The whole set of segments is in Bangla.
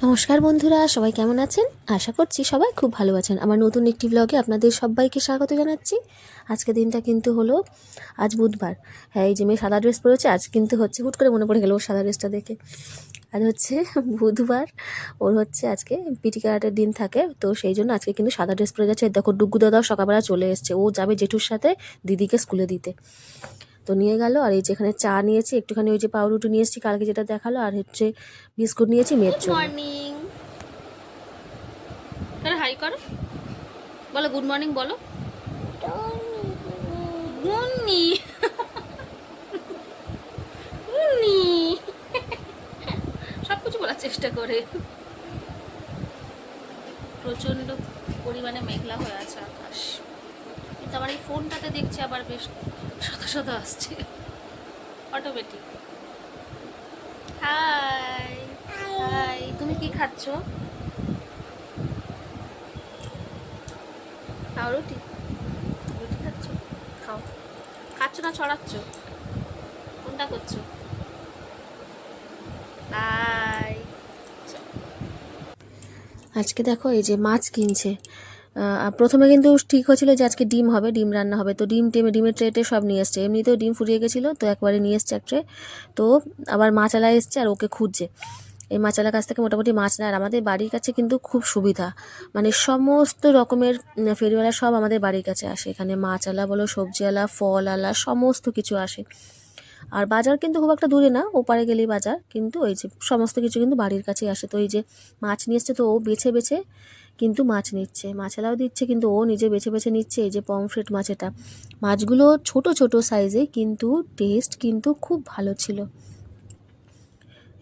নমস্কার বন্ধুরা, সবাই কেমন আছেন? আশা করছি সবাই খুব ভালো আছেন। আমার নতুন একটি ব্লগে আপনাদের সবাইকে স্বাগত জানাচ্ছি। আজকে দিনটা কিন্তু হলো, আজ বুধবার। হ্যাঁ এই যে মেয়ে সাদা ড্রেস পরেছে, আজ কিন্তু হচ্ছে, হুট করে মনে পড়ে গেল ওর সাদা ড্রেসটা দেখে। আজ হচ্ছে বুধবার, ওর হচ্ছে আজকে পিটি কারাটের দিন থাকে, তো সেই জন্য আজকে কিন্তু সাদা ড্রেস পরে যাচ্ছে দেখো ডুগ্গু দাদাও সকালবেলা চলে এসছে। ও যাবে জেঠুর সাথে দিদিকে স্কুলে দিতে। তো নিয়ে গেল। আর এই যেখানে চা নিয়েছি, একটুখানি ওই যে পাউরুটি নিয়ে এসেছি, কালকে যেটা দেখাল, আর হচ্ছে বিস্কুট নিয়েছি, মেয়ের জন্য। মর্নিং হাই করো। বলো গুড মর্নিং বলো। মুন্নি মুন্নি সব কিছু বলার চেষ্টা করে। প্রচণ্ড পরিমাণে মেঘলা হয়ে আছে আকাশ। কিন্তু আমার এই ফোনটাতে দেখছি আবার বেশ সাদা সাদা আসছে। অটোমেটিক হাই হাই তুমি কি খাচ্ছ? খাও রুটি। রুটি খাচ্ছ? খাও। খাচ্ছ না ছড়াচ্ছ? কোনটা করছ? আজকে দেখো এই যে মাছ কিনছে। প্রথমে কিন্তু ঠিক হয়েছিল যে আজকে ডিম হবে, ডিম রান্না হবে। তো ডিম টেমে, ডিমের ট্রেটে সব নিয়ে এসছে। এমনিতেও ডিম ফুরিয়ে গেছিল, তো একবারে নিয়ে এসছে এক ট্রে তো আবার মাছালা এসছে আর ওকে খুঁজছে। এই মাছালার কাছ থেকে মোটামুটি মাছ নেয়। আর আমাদের বাড়ির কাছে কিন্তু খুব সুবিধা। মানে সমস্ত রকমের ফেরিওয়ালা সব আমাদের বাড়ির কাছে আসে। এখানে মাছালা বলো, সবজিওয়ালা ফল আলা সমস্ত কিছু আসে। আর বাজার কিন্তু খুব একটা দূরে না, ওপারে গেলেই বাজার। কিন্তু ওই যে সমস্ত কিছু কিন্তু বাড়ির কাছেই আসে। তো এই যে মাছ নিয়ে এসছে, তো ও বেছে বেছে কিন্তু মাছ নিচ্ছে। মাছেলাও দিচ্ছে, কিন্তু ও নিজে বেছে বেছে নিচ্ছে এই যে পমফ্রেট মাছ এটা মাছগুলো ছোট ছোট সাইজে, কিন্তু টেস্ট কিন্তু খুব ভালো ছিল।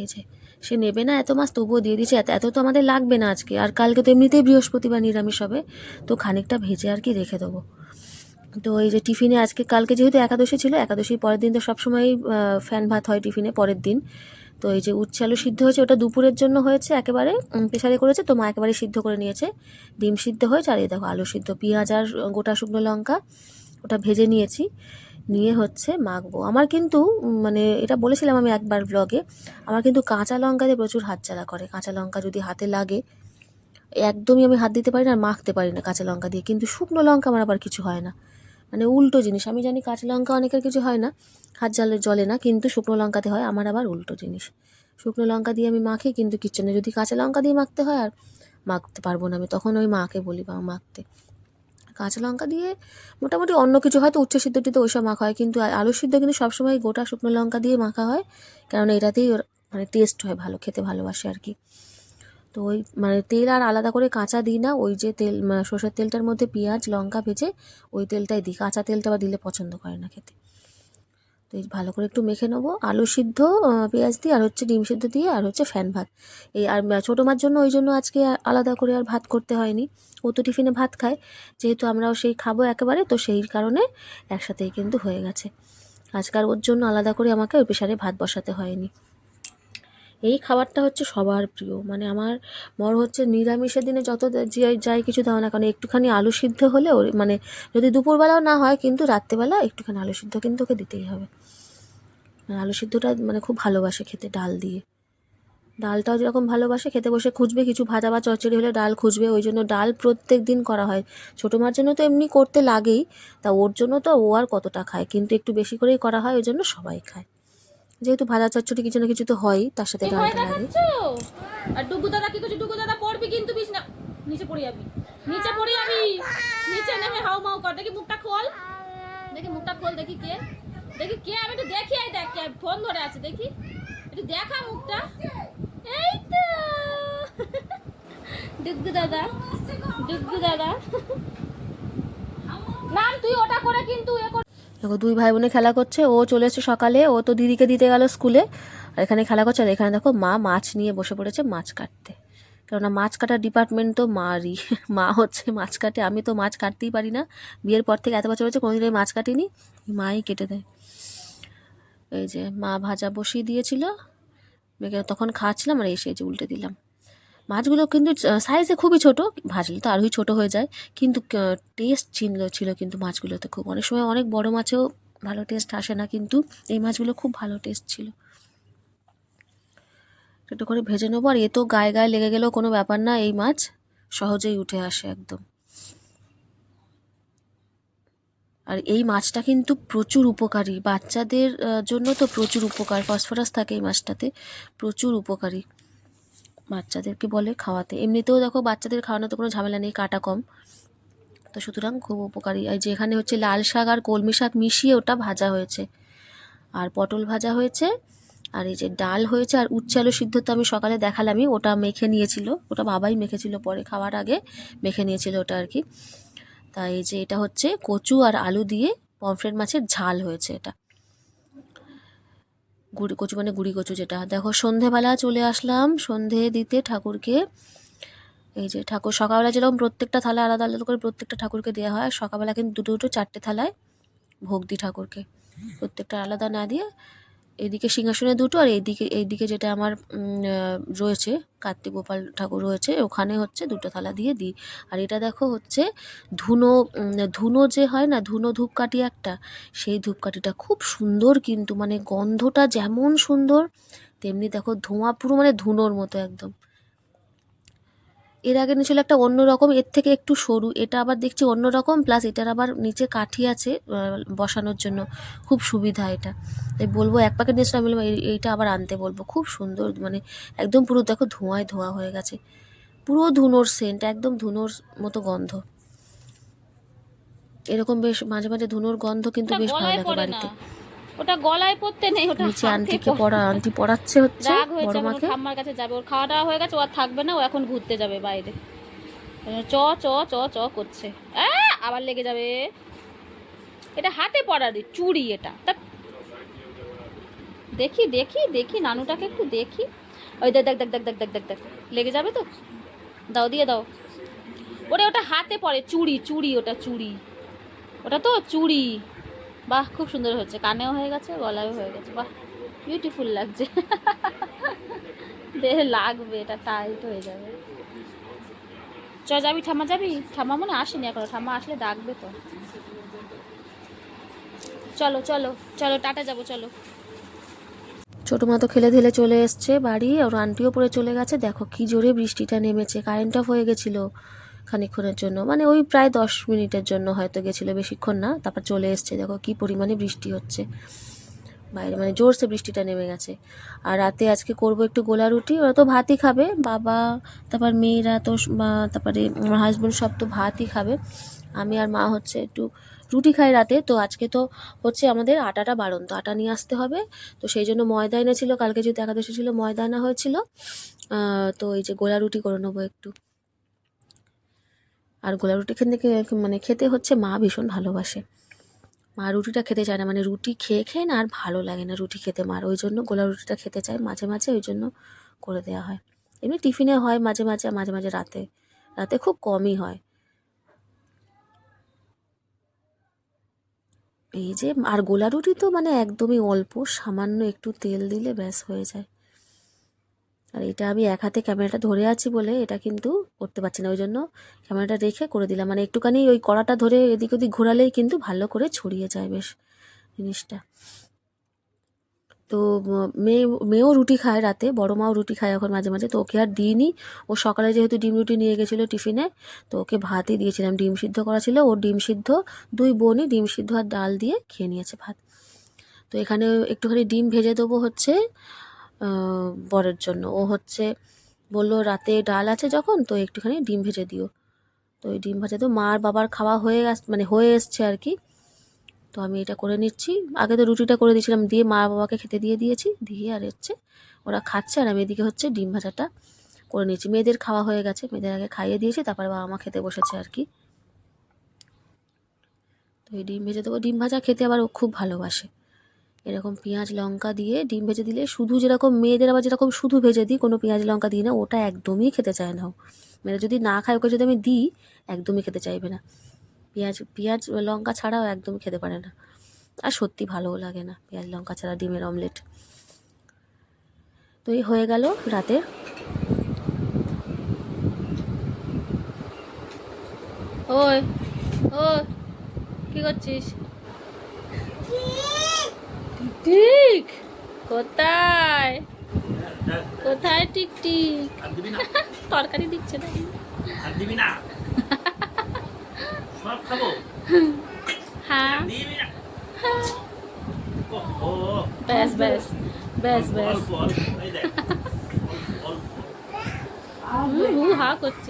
এই যে, সে নেবে না এত মাছ, তবুও দিয়ে দিচ্ছে এত এত তো আমাদের লাগবে না আজকে। আর কালকে তো এমনিতেই বৃহস্পতিবার নিরামিষ হবে। তো খানিকটা ভেজে আর কি রেখে দেবো। তো এই যে টিফিনে আজকে, কালকে যেহেতু একাদশী ছিল, একাদশীর পরের দিন তো সবসময়ই ফ্যান ভাত হয় টিফিনে, পরের দিন। তো এই যে উচ্ছে আলু সিদ্ধ হয়েছে, ওটা দুপুরের জন্য হয়েছে, একেবারে প্রেশারে করেছে, তো মা একেবারে সিদ্ধ করে নিয়েছে। ডিম সিদ্ধ হয়েছে, আর এই দেখো আলু সিদ্ধ, পেঁয়াজ আর গোটা শুকনো লঙ্কা, ওটা ভেজে নিয়েছি। নিয়ে হচ্ছে মাখবো। আমার কিন্তু মানে এটা বলেছিলাম আমি একবার ব্লগে আমার কিন্তু কাঁচা লঙ্কা দিয়ে প্রচুর হাত জ্বালা করে। কাঁচা লঙ্কা যদি হাতে লাগে, একদমই আমি হাত দিতে পারি না আর মাখতে পারি না কাঁচা লঙ্কা দিয়ে। কিন্তু শুকনো লঙ্কা আমার আবার কিছু হয় না। মানে উল্টো জিনিস। আমি জানি কাঁচা লঙ্কা অনেকের কিছু হয় না, হাত জালে জলে না, কিন্তু শুকনো লঙ্কাতে হয়, আমার আবার উল্টো জিনিস। শুকনো লঙ্কা দিয়ে আমি মাখি, কিন্তু কিচ্ছু না। যদি কাঁচা লঙ্কা দিয়ে মাখতে হয়, আর মাখতে পারব না আমি, তখন ওই মাকে বলি বা মাখতে। কাঁচা লঙ্কা দিয়ে মোটামুটি অন্য কিছু হয়তো উচ্চ সিদ্ধ টিদ্ধ ওইসব মাখা হয়, কিন্তু আলু সিদ্ধ কিন্তু সবসময় গোটা শুকনো লঙ্কা দিয়ে মাখা হয় কারণ এটাতেই ওর মানে টেস্ট হয় ভালো, খেতে ভালোবাসে আর কি। তো ওই মানে তেল আর আলাদা করে কাঁচা দিই না, ওই যে তেল সর্ষের তেলটার মধ্যে পেঁয়াজ, লঙ্কা ভেজে ওই তেলটাই দিই। কাঁচা তেলটা আবার দিলে পছন্দ করে না খেতে। তো এই ভালো করে একটু মেখে নেব। আলু সিদ্ধ পেঁয়াজ দিয়ে আর হচ্ছে ডিম সিদ্ধ দিয়ে আর হচ্ছে ফ্যান ভাত। এই আর ছোটো মার জন্য ওই জন্য আজকে আলাদা করে আর ভাত করতে হয়নি। ও তো টিফিনে ভাত খায়, যেহেতু আমরাও সেই খাব একেবারে, তো সেই কারণে একসাথেই কিন্তু হয়ে গেছে। আজকাল ওর জন্য আলাদা করে আমাকে ওই প্রেশারে ভাত বসাতে হয়নি। এই খাবারটা হচ্ছে সবার প্রিয়। মানে আমার মর হচ্ছে নিরামিষের দিনে যত যাই কিছু দাও না কারণ একটুখানি আলু সিদ্ধ হলে ওর মানে যদি দুপুরবেলাও না হয় কিন্তু রাত্রেবেলা একটুখানি আলু সিদ্ধ কিন্তু ওকে দিতেই হবে। আলু সিদ্ধটা মানে খুব ভালোবাসে খেতে ডাল দিয়ে। ডালটাও যেরকম ভালোবাসে, খেতে বসে খুঁজবে, কিছু ভাজা বা চচ্চড়ি হলে ডাল খুঁজবে, ওই জন্য ডাল প্রত্যেক দিন করা হয়। ছোটো মার জন্য তো এমনি করতে লাগেই, তা ওর জন্য তো ও আর কতটা খায়, কিন্তু একটু বেশি করেই করা হয়, ওই জন্য সবাই খায়। যেহেতু ভাজা চচ্চড়ি কিছু না কিছু তো হয় তার সাথে তুই লাগে আর ডুগু দাদা কি করছে? ডুগু দাদা পড়বি কিন্তু বিছনা নিচে পড়ে যাবি। নিচে পড়ে যাবি। নিচে নেমে হাউ মাউ কর। দেখি মুখটা খোল। দেখি মুখটা খোল দেখি কে। দেখি কে আমি একটু দেখি এই দেখ কে ফোন ধরে আছে দেখি। একটু দেখা মুখটা। এই তো। ডুগু দাদা ডুগু দাদা। নাম তুই ওটা করে কিন্তু এ দেখো, দুই ভাই বোনে খেলা করছে, ও চলে এসেছে সকালে, ও তো দিদিকে দিতে গেল স্কুলে। আর এখানে খেলা করছে, আর এখানে দেখো, মা মাছ নিয়ে বসে পড়েছে মাছ কাটতে। কেননা মাছ কাটার ডিপার্টমেন্ট তো মারই, মা হচ্ছে মাছ কাটে, আমি তো মাছ কাটতেই পারি না। বিয়ের পর থেকে এত বছর হয়েছে, কোনোদিন মাছ কাটিনি। মাই কেটে দেয়। এই যে মা ভাজা বসিয়ে দিয়েছিল তখন খাচ্ছিলাম আর এসে যে উল্টে দিলাম। মাছগুলো কিন্তু সাইজে খুবই ছোট, ভাজলে তো আরোই ছোট হয়ে যায়। কিন্তু টেস্ট ছিল ছিল কিন্তু মাছগুলোতে খুব। অনেক সময় অনেক বড় মাছেও ভালো টেস্ট আসে না, কিন্তু এই মাছগুলো খুব ভালো টেস্ট ছিল। একটু করে ভেজে নেব, আর এ তো গায়ে গায়ে লেগে গেলেও কোনো ব্যাপার না, এই মাছ সহজেই উঠে আসে একদম। আর এই মাছটা কিন্তু প্রচুর উপকারী, বাচ্চাদের জন্য তো প্রচুর উপকার, ফসফরাস থাকে এই মাছটাতে, প্রচুর উপকারী। বাচ্চাদেরকে বলে খাওয়াতে। এমনিতেও দেখো বাচ্চাদের খাওয়ানোতে কোনো ঝামেলা নেই, কাটা কম। তো সুতরাং খুব উপকারী। আর যেখানে হচ্ছে লাল শাক আর কলমি শাক মিশিয়ে ওটা ভাজা হয়েছে। আর পটল ভাজা হয়েছে, আর এই যে ডাল হয়েছে, আর উচ্ছে আলু সিদ্ধ তো আমি সকালে দেখালামই, ওটা মেখে নিয়েছিল। ওটা বাবাই মেখেছিল পরে, খাওয়ার আগে মেখে নিয়েছিল ওটা আর কি। তাই যে এটা হচ্ছে কচু আর আলু দিয়ে পমফ্রেট মাছের ঝাল হয়েছে এটা। গুড়ি কচু মানে গুড়ি কচু যেটা। দেখো, সন্ধেবেলা চলে আসলাম, সন্ধে দিতে ঠাকুরকে। এই যে ঠাকুর, সকালবেলা যেরকম প্রত্যেকটা থালা আলাদা আলাদা করে প্রত্যেকটা ঠাকুরকে দেওয়া হয়, সকালবেলা কিন্তু দুটো দুটো চারটে থালায় ভোগ দিই ঠাকুরকে। প্রত্যেকটা আলাদা না দিয়ে এদিকে সিংহাসনে দুটো আর এইদিকে এইদিকে যেটা আমার রয়েছে, কার্তিক গোপাল ঠাকুর রয়েছে, ওখানে হচ্ছে দুটো থালা দিয়ে দিই। আর এটা দেখো হচ্ছে ধুনো ধুনো যে হয় না, ধুনো ধূপকাঠি একটা, সেই ধূপকাঠিটা খুব সুন্দর কিন্তু মানে গন্ধটা যেমন সুন্দর, তেমনি দেখো ধোঁয়া পুরো মানে ধুনোর মতো একদম। এর আগে নিয়েছিল একটা অন্য রকম এর থেকে একটু সরু এটা আবার দেখছি অন্য রকম প্লাস এটার আবার নিচে কাঠি আছে বসানোর জন্য। খুব সুবিধা এটা। তাই বলব এক প্যাকেট নিয়েছিলাম বললাম এই- এইটা আবার আনতে বলব। খুব সুন্দর মানে একদম পুরো দেখো ধোঁয়ায় ধোয়া হয়ে গেছে। পুরো ধুনোর সেন্ট একদম ধুনোর মতো গন্ধ। এরকম বেশ মাঝে মাঝে ধুনোর গন্ধ কিন্তু বেশ ভালো লাগে বাড়িতে। ওটা গলায় পড়তে নেই ওটা নিচে আন্টিকে পড়া আন্টি পড়াচ্ছে হচ্ছে রাগ হয়েছে মাকে। ঠাম্মার কাছে যাবে। ওর খাওয়া দাওয়া হয়ে গেছে ও আর থাকবে না ও এখন ঘুরতে যাবে বাইরে। চ চ চ চ করছে। আবার লেগে যাবে। এটা হাতে পড়ার চুড়ি এটা। দেখি দেখি দেখি নানুটাকে একটু দেখি। ওই দেখ দেখ দেখ দেখ দেখ দেখ দেখ দেখ। লেগে যাবে তো? দাও দিয়ে দাও। ওরে ওটা হাতে পড়ে চুড়ি চুড়ি ওটা চুড়ি। ওটা তো চুড়ি। বাহ, খুব সুন্দর হয়েছে। কানেও হয়ে গেছে, গলায়ও হয়ে গেছে। বাহ বিউটিফুল লাগছে। দেহে লাগবে, এটা টাইট হয়ে যাবে। চ, যাবি ঠাম্মা যাবি? ঠাম্মা মনে আসেনি এখনও ঠাম্মা আসলে ডাকবে তো। চলো চলো চলো, টাটা যাব, চলো। ছোটো মা তো খেলে ধেলে চলে এসছে বাড়ি, ওর আন্টিও পরে চলে গেছে। দেখো কি জোরে বৃষ্টিটা নেমেছে কারেন্ট অফ হয়ে গেছিল। খানিক্ষণের জন্য। মানে ওই প্রায় দশ মিনিটের জন্য হয়তো গেছিল, বেশিক্ষণ না। তারপর চলে এসছে। দেখো কি পরিমাণে বৃষ্টি হচ্ছে। বাইরে মানে জোরসে বৃষ্টিটা নেমে গেছে। আর রাতে আজকে করব একটু গোলা রুটি। ওরা তো ভাতই খাবে। বাবা, তারপর মেয়েরা তো তারপরে আমার হাজব্যান্ড সব তো ভাতই খাবে। আমি আর মা হচ্ছে একটু রুটি খাই রাতে। তো আজকে তো হচ্ছে আমাদের আটাটা বারণ তো আটা নিয়ে আসতে হবে। তো সেই জন্য ময়দা এনেছিল। কালকে যেহেতু একাদশী ছিল, ময়দা আনা হয়েছিল। তো এই যে গোলা রুটি করে নেব একটু। আর গোলা রুটি খেতে মানে খেতে হচ্ছে মা ভীষণ ভালোবাসে। মা রুটিটা খেতে চায় না মানে রুটি খেয়ে খেয়ে না আর ভালো লাগে না রুটি খেতে মার। ওই জন্য গোলা রুটিটা খেতে চায়, মাঝে মাঝে ওই জন্য করে দেওয়া হয়। এমনি টিফিনে হয় মাঝে মাঝে মাঝে মাঝে রাতে রাতে খুব কমই হয়। এই যে, আর গোলা রুটি তো মানে একদমই অল্প, সামান্য একটু তেল দিলে ব্যাস হয়ে যায়। আর এটা আমি এক হাতে ক্যামেরাটা ধরে আছি বলে এটা কিন্তু করতে পারছি না, ওই জন্য ক্যামেরাটা রেখে করে দিলাম। মানে একটুখানি ওই কড়াটা ধরে এদিক ওদিক ঘোরালেই কিন্তু ভালো করে ছড়িয়ে যায় বেশ জিনিসটা। তো মেয়ে, মেয়েও রুটি খায় রাতে, বড় মাও রুটি খায় এখন মাঝে মাঝে, তো ওকে আর দিইনি। ও সকালে যেহেতু ডিম রুটি নিয়ে গেছিল টিফিনে, তো ওকে ভাতই দিয়েছিলাম। ডিম সিদ্ধ করা ছিল ওর ডিম সিদ্ধ, দুই বোনই ডিম সিদ্ধ আর ডাল দিয়ে খেয়ে নিয়েছে ভাত। তো এখানে একটুখানি ডিম ভেজে দেবো হচ্ছে বরের জন্য। ও হচ্ছে বলল, রাতে ডাল আছে যখন, তো একটুখানি ডিম ভেজে দিও। তো ওই ডিম ভাজা তো মার বাবার খাওয়া হয়ে গেছে মানে হয়ে এসছে আর কি। তো আমি এটা করে নিচ্ছি। আগে তো রুটিটা করে দিয়েছিলাম, দিয়ে মা বাবাকে খেতে দিয়ে দিয়েছি। দিয়ে আর হচ্ছে ওরা খাচ্ছে আর আমি এদিকে হচ্ছে ডিম ভাজাটা করে নিচ্ছি মেয়েদের খাওয়া হয়ে গেছে, মেয়েদের আগে খাইয়ে দিয়েছি, তারপরে বাবা মা খেতে বসেছে আর কি। তো এই ডিম ভেজে দেবো। ডিম ভাজা খেতে আবার ও খুব ভালোবাসে। এরকম পেঁয়াজ লঙ্কা দিয়ে ডিম ভেজে দিলে শুধু যেরকম মেয়েদের আবার যেরকম শুধু ভেজে দিই, কোনো পেঁয়াজ লঙ্কা দিই না, ওটা একদমই খেতে চায় না মেয়েরা যদি না খায়, ওকে যদি আমি দিই, একদমই খেতে চাইবে না। পেঁয়াজ পেঁয়াজ লঙ্কা ছাড়াও একদমই খেতে পারে না। আর সত্যি ভালোও লাগে না পেঁয়াজ লঙ্কা ছাড়া ডিমের অমলেট। তো এই হয়ে গেল রাতের। ওই ও কি করছিস? টিক। কোথায়? কোথায় টিক টিক তরকারি দিচ্ছে না। দিবি না। সব খাব। হ্যাঁ।, হ্যাঁ। ব্যাস ব্যাস ব্যাস ব্যাস।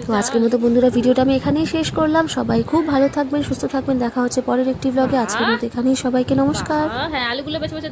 তো আজকের মতো বন্ধুরা ভিডিওটা আমি এখানেই শেষ করলাম। সবাই খুব ভালো থাকবেন সুস্থ থাকবেন। দেখা হচ্ছে পরের একটি ব্লগে আজকের মতো এখানেই সবাইকে নমস্কার। হ্যাঁ আলুগুলো বেছে বেছে